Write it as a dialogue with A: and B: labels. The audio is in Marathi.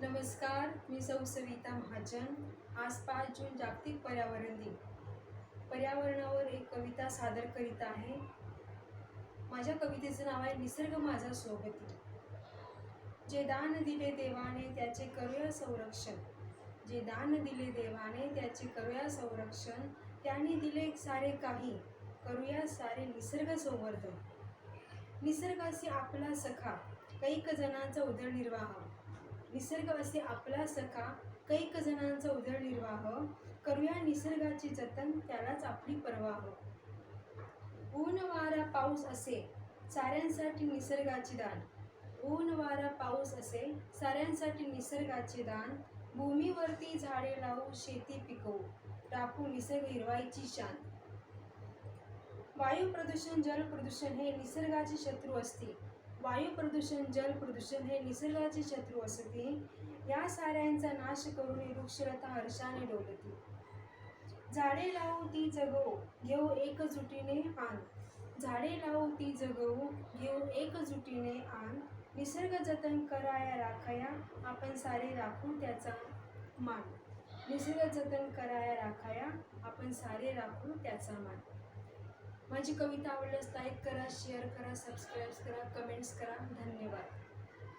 A: नमस्कार मी सौ सविता महाजन. आज पाच जून जागतिक पर्यावरण दिन. पर्यावरणावर एक कविता सादर करीत आहे. माझ्या कवितेचं नाव आहे निसर्ग माझा सोबती. जे दान दिले देवाने त्याचे करूया संरक्षण. जे दान दिले देवाने त्याचे करूया संरक्षण. त्याने दिले सारे काही करूया सारे निसर्ग संवर्धन. निसर्गाशी आपला सखा कैक जणांचा उदरनिर्वाह. निसर्गवासी आपला सखा कैक जणांचा उदरनिर्वाह. करूया निसर्गाचे जतन त्यालाच आपली परवाह. ऊन वारा पाऊस असे साऱ्यांसाठी निसर्गाचे दान. ऊन वारा पाऊस असे साऱ्यांसाठी निसर्गाचे दान. भूमीवरती झाडे लावू शेती पिकवू. टाकू निसर्ग हिरवाईची शान. वायू प्रदूषण जल प्रदूषण हे निसर्गाचे शत्रू असते वायू प्रदूषण जल प्रदूषण हे निसर्गाचे शत्रू असते या साऱ्यांचा नाश करून वृक्षलता हर्षाने डोलती. झाडे लावू ती जगवू घेऊ एकजुटीने आण झाडे लावू ती जगवू घेऊ एकजुटीने आण निसर्ग जतन कराया राखाया आपण सारे राखू त्याचा मान. निसर्ग जतन कराया राखाया आपण सारे राखू त्याचा मान. माझी कविता आवडल्यास लाईक करा शेअर करा सबस्क्राईब करा कमेंट्स करा. धन्यवाद.